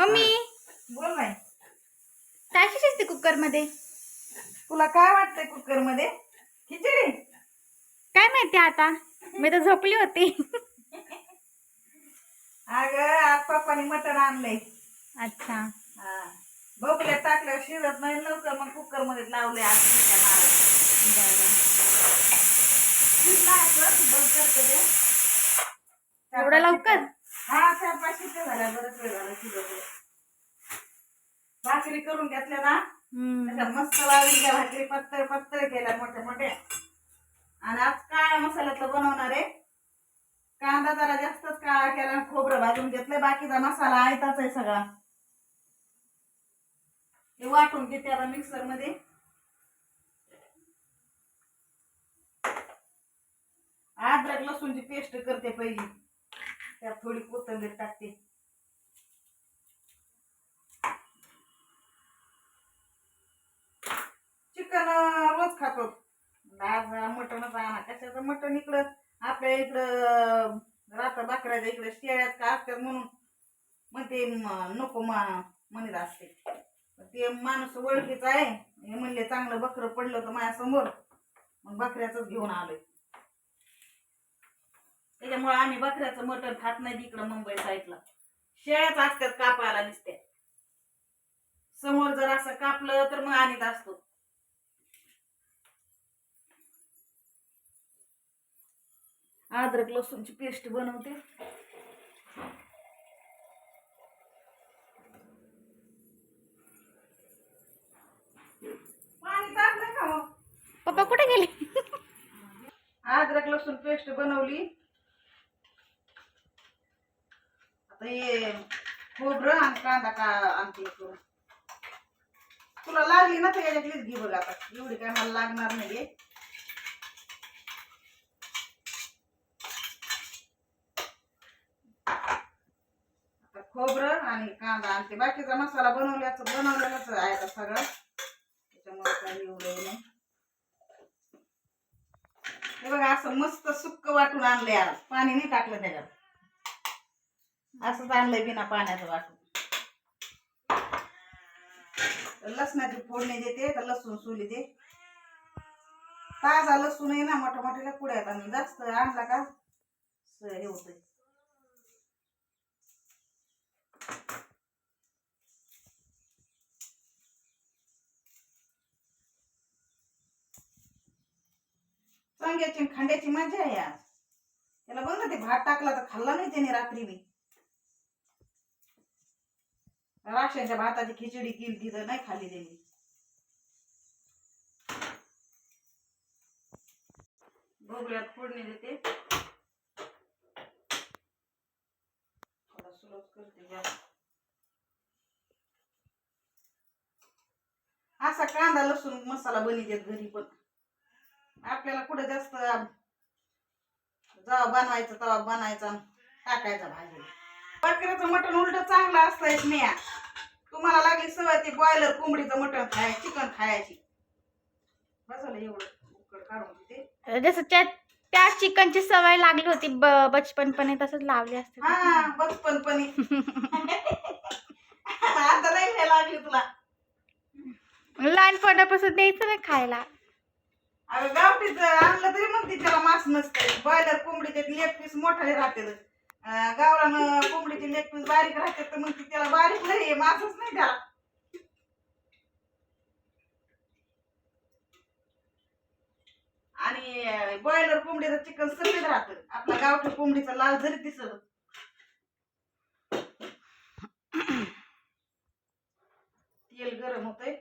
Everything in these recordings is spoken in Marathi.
मम्मी! बोल नाही काय शिजते कुकरमध्ये तुला काय वाटतंय कुकरमध्ये खिचडी? काय माहिती आता? मी तर झोपली होती. अगं आज पप्पानी मटण आणलंय. अच्छा. हा. भोपल्यात टाकल्यावर शिजत नाही लवकर मग कुकरमध्ये लावले आज शिट्ट्या मारत. बरं. शिजलं असं, बंद करते ते. चार एवढं पाच लवकर? हा चार पाच शिट्ट्या झाल्या बरंच वेळ झाला शिजत भाकरी करून घेतल्या ना. त्याच्या मस्त वाळीच्या भाकरी पत्तर पत्तर केल्या मोठ्या मोठ्या. आणि आज काळा मसाल्यातलं बनवणार आहे. कांदा जरा जास्तच काळा केला खोबरं भाजून घेतलंय. बाकीचा मसाला आयताच आहे सगळा. ते वाटून घेते आता मिक्सरमध्ये. अद्रक लसूणची पेस्ट करते पहिली. त्यात थोडी कोथंबीर टाकते. चिकन रोज खातो. आज मटणच आणा. कशाचं मटण इकडं आपल्या इकडं राहतं बाकऱ्याच्या इकडं शेळ्यात का असतात म्हणून. मग ते नको मा म्हणत असते. ते माणूस ओळखीचा आहे. हे म्हणले चांगलं बकरं पडलं होतं माझ्यासमोर. मग बकऱ्याचंच घेऊन आलोय. त्याच्यामुळे आम्ही बकऱ्याचं मटण खात नाही इकडं मुंबई साईडला. शेळ्याच असतात कापायला दिसते समोर जर असं कापलं तर मग आणीत असतो. अद्रक लसूणची पेस्ट बनवते. पाणी टाकलं का मग पप्पा कुठे गेले? अद्रक लसूण पेस्ट बनवली. आता हे खोबरं आणि कांदा का आणते करून. तुला लागली ना तर याच्यातलीच घे बघ आता. एवढी काय मला लागणार नाहीये. आता खोबरं आणि कांदा आणते. बाकीचा मसाला बनवल्याच बनवलेलाच आहे आता सगळं. त्याच्यामुळे काही एवढं नाही. हे बघा असं मस्त सुक्क वाटून आणलंय आज. पाणी नाही टाकलं त्याच्यात. असंच आणलंय बिना पाण्याचं वाटून. लसणाची फोडणी देते तर लसूण सुली दे. ताजा लसूण आहे ना मोठ्या मोठ्याला कुड्यात आणि जास्त आणला का हे होतंय. चांग्याची खांड्याची मजा आहे आज. त्याला बघ ना ते भात टाकला तर खाल्ला नाही त्याने रात्री मी राशाच्या भाताची खिचडी केली ती तर नाही खाल्ली त्यांनी. भोगल्यात फोडणी देते. थोडा सुलभ करते गॅस असा कांदा लसूण मसाला बनवतात घरी पण. आपल्याला कुठं जास्त जेव्हा बनवायचं तेव्हा बनायचा टाकायचा भाजी बकऱ्याचं मटण उलट चांगलं असतंय स्नेहा तुम्हाला लागली सवय ती बॉयलर कोंबडीचं मटण खाय चिकन खायची. बसलं एवढं उकड काढून तिथे जसं त्या त्या चिकनची सवय लागली होती बचपनपणे तसंच लावली असते हा बचपनपणी. आता नाही लागली तुला. लहानपणापासून द्यायचं नाही खायला. अगं गावठीच आणलं तरी मग ती त्याला मांस नसतं बॉयलर कोंबडीचे लेग पीस मोठाले राहते गावरान कोंबडीचे लेग पीस बारीक राहते तर मग त्याला बारीक नाही माझच नाही त्याला. आणि बॉयलर कोंबडीचं चिकन सफेद राहतं. आपल्या गावठी कोंबडीचं लाल जरी दिसत तेल गरम होतंय.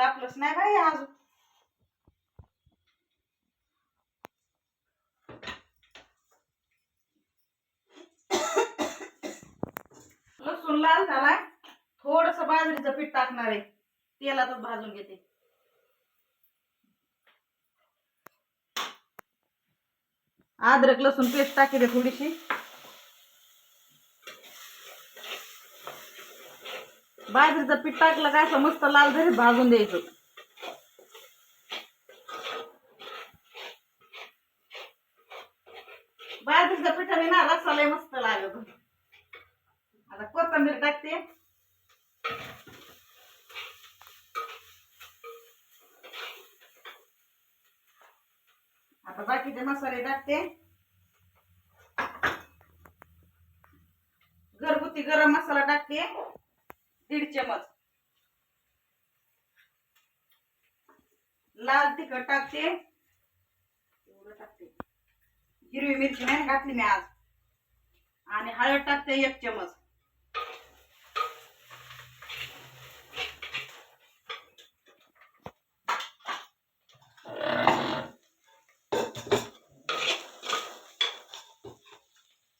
तापलंच नाही बाई अजून. लसूण लाल झालाय. थोडस बाजरीचं पीठ टाकणार आहे. तेलातच भाजून घेते. अद्रक लसूण पेस्ट टाकते थोडीशी. बाजरीचं पीठ टाकलं का असं मस्त लाल जरी भाजून द्यायचं. बाजरीच्या पिठाने ना रस्सा मस्त लागत आता कोथिंबीर टाकते. आता बाकीचे मसाले टाकते. घरगुती गरम मसाला टाकते. दीड चमच लाल तिखट टाकते. एवढं टाकते. हिरवी मिरची नाही घातली मी आज. आणि हळद टाकते एक चमच.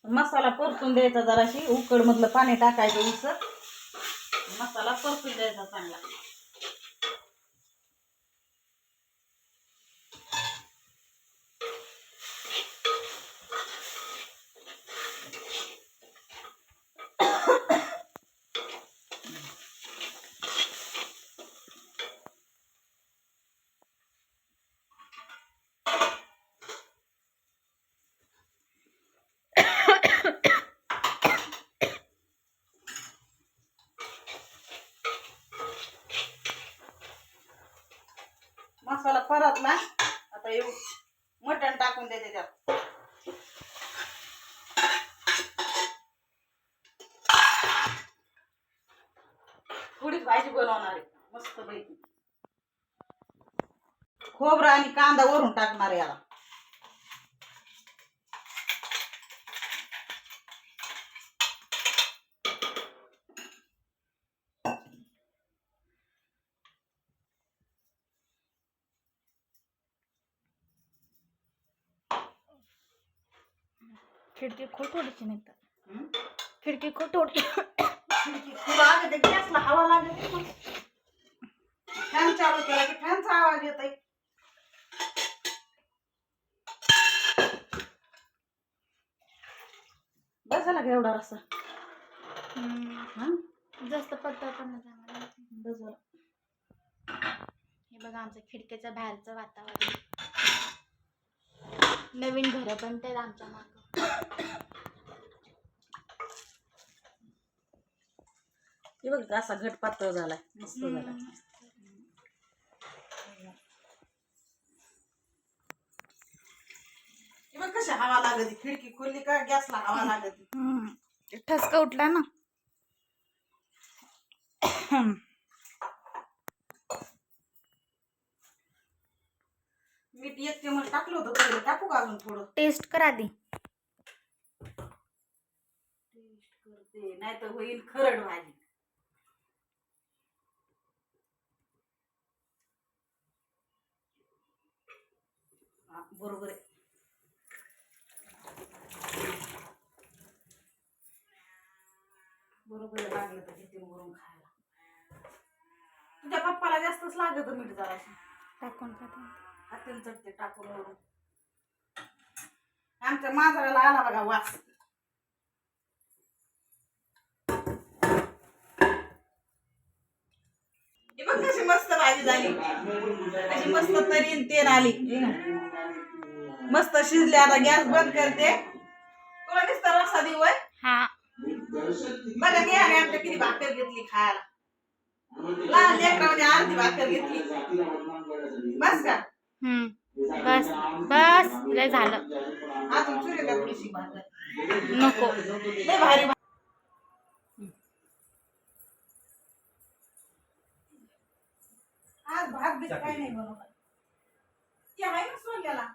मसाला परतून द्यायचा जराशी. उकड मधलं पाणी टाकायचं उसर मसाला परतून द्यायचा चांगला मसाला परतला आता येऊ मटण टाकून दे त्याच्यात थोडीच भाजी बनवणार आहे मस्त पैकी खोबरं आणि कांदा वरून टाकणार आहे याला. खिडकी खूप थोडीशी निघतात? खिडकी खूप थोडी गॅसला हवा लागते फॅन चालू केला की फॅनचा आवाज येत आहे बस झाला का एवढा रस्सा? हा? जास्त पत्ता पण नाही हे बघा आमचं खिडकीचं बाहेरचं वातावरण. नवीन घर पण ते आमच्या मागं. हे बघ असा घट पातळ मस्त झाला बघ कशी हवा लागत. खिडकी खोलली का गॅसला हवा लागत. हम्म. ते ठसका उठला ना. मीठ एक चमच टाकलं होतं पहिले टाकू का अजून थोडं? टेस्ट कर आधी. टेस्ट करते नाही तर होईल खरड भाजी हा, बरोबर आहे. बरोबर लागलं तर किती वरून खायला. तुझ्या पप्पाला जास्तच लागत मीठ जराशी टाकून टाकून. हातीन चटते टाकून वरून. आमच्या मांजराला आला बघा वास हे बघ कशी मस्त भाजी झाली. अशी मस्त तरी तेल आली. मस्त शिजले. आता गॅस बंद करते. तुला नुसतं रसा देऊ? हा. बघा घे आणि आमच्या किती भाकर घेतली खायला. लहान लेकरामध्ये अर्धी भाकर घेतली. बस का? हम्म. बस. बस. लय झालं. अजून चुरे का थोडीशी भाकर. नको. लय भारी आज भात बीत काही नाही बनवला ते आहे ना सोल्याला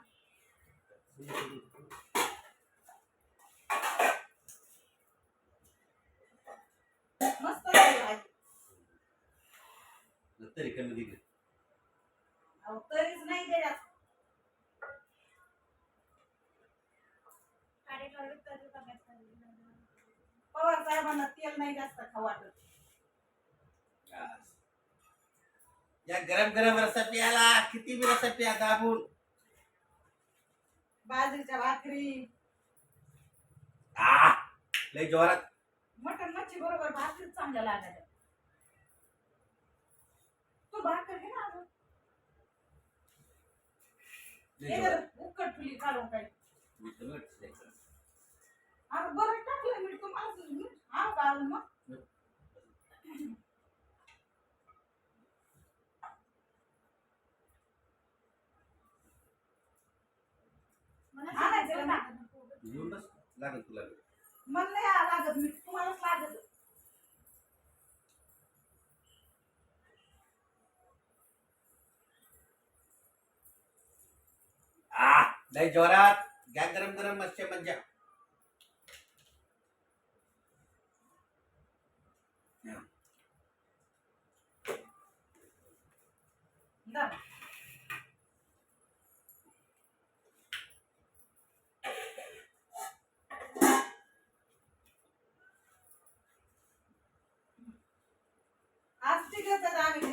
मस्त तरी कमी दिली. गरम गरम रस्सा प्याला किती बी रस्सा प्या दाबून. बाजरीच्या भाकरी. आ लय जोरात. मटन मच्छी बरोबर भाकरी चांगल्या लागल्या तू भाकर घे ना अजून. उकट फुली काढून काय मी तर अरे बरं टाकलं मी तुम्हाला हा बाळ मग. आणायचं ना घेऊन बस लागेल तुला. मला नाही लागत मीठ तुम्हालाच लागत. आ लय जोरात. घ्या गरम गरम मस्त मज्जा जा. तिघच आम्ही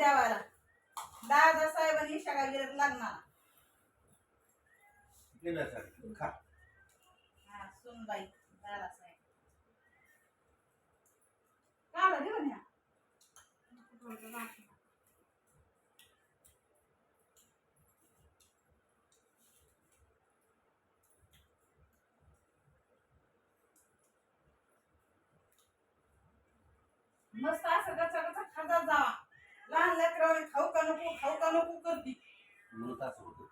दादा साहेबांनी शाळा गेल्यात लागणार किती वेळ सांगितलं? खा. हा सुनबाई दादा साहेब. काला घेऊन या मस्त असं गचा गचा खातात जावा. लेकरावाने खाऊ का नको खाऊ का नको करती. म्हणून तास होतो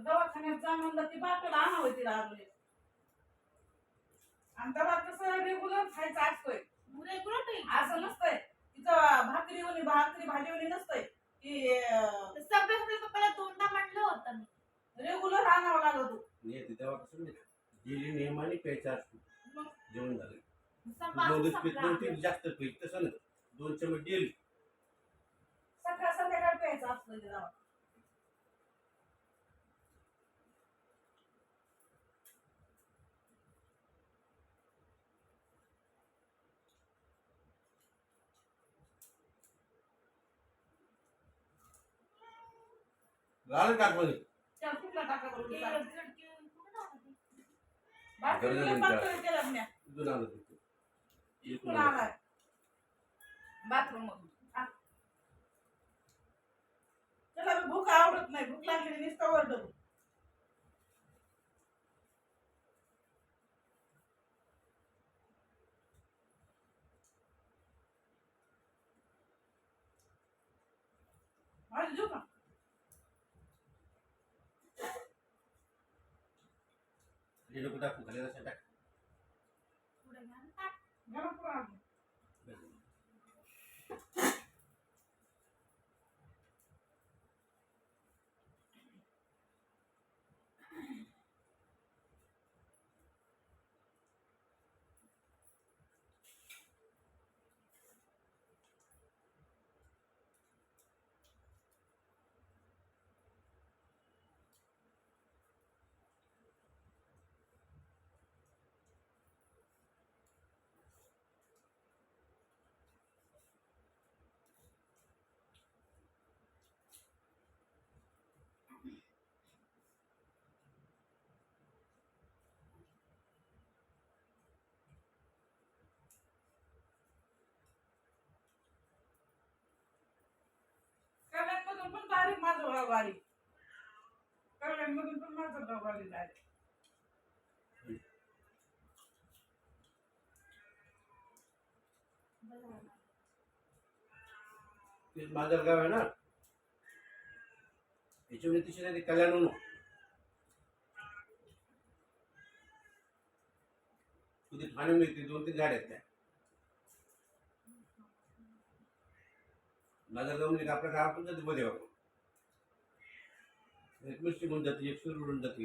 दवाखान्यात जा म्हणलं ती बाटला आणावं तिला आपले आणि दवा कसं रेग्युलर खायचा असतोय. असं नसतंय. तिचं भाकरी वली भाकरी भाजी वली नसतंय. की सगळं सगळं पप्पाला दोनदा म्हणलं होतं मी. रेग्युलर आणावं लागत नाही ते तेव्हा कसं डेली नेहमाने प्यायचा असतो जेवण झालं. दोन जास्त पीठ तसं नाही. दोन चमच डेली सकाळ संध्याकाळ प्यायचं असतं दवा झालं टाकमध्ये त्याला कुठला टाका बरोबर ते चालेल. झडके कुठं लावलं ते? भाकरी गरज लय नाही पातळ केल्या म्या. इथून आलं तिथं इकडून आलाय? बाथरूम. त्याला भूक आवडत नाही. भूक लागली नुसतं ओरडतो माझी झोप ना. खाली नको टाकू खाली रस्ता टाक पुढे घ्या ना, ताट. गरम करून आणलं. कल्याणमधून पण तारीख माझं गाव कल्याणमधून पण माझं गाव आली ते माझं गाव आहे ना? याच्यामध्ये तिथे ते कल्याण म्हणून. तुझी ठाणे मिळते दोन तीन गाड्या आहेत त्या. माझं गाव म्हणजे आपल्या गावातून जाते मध्ये बाबा एक मिस्टी जाते एक सुरू जाते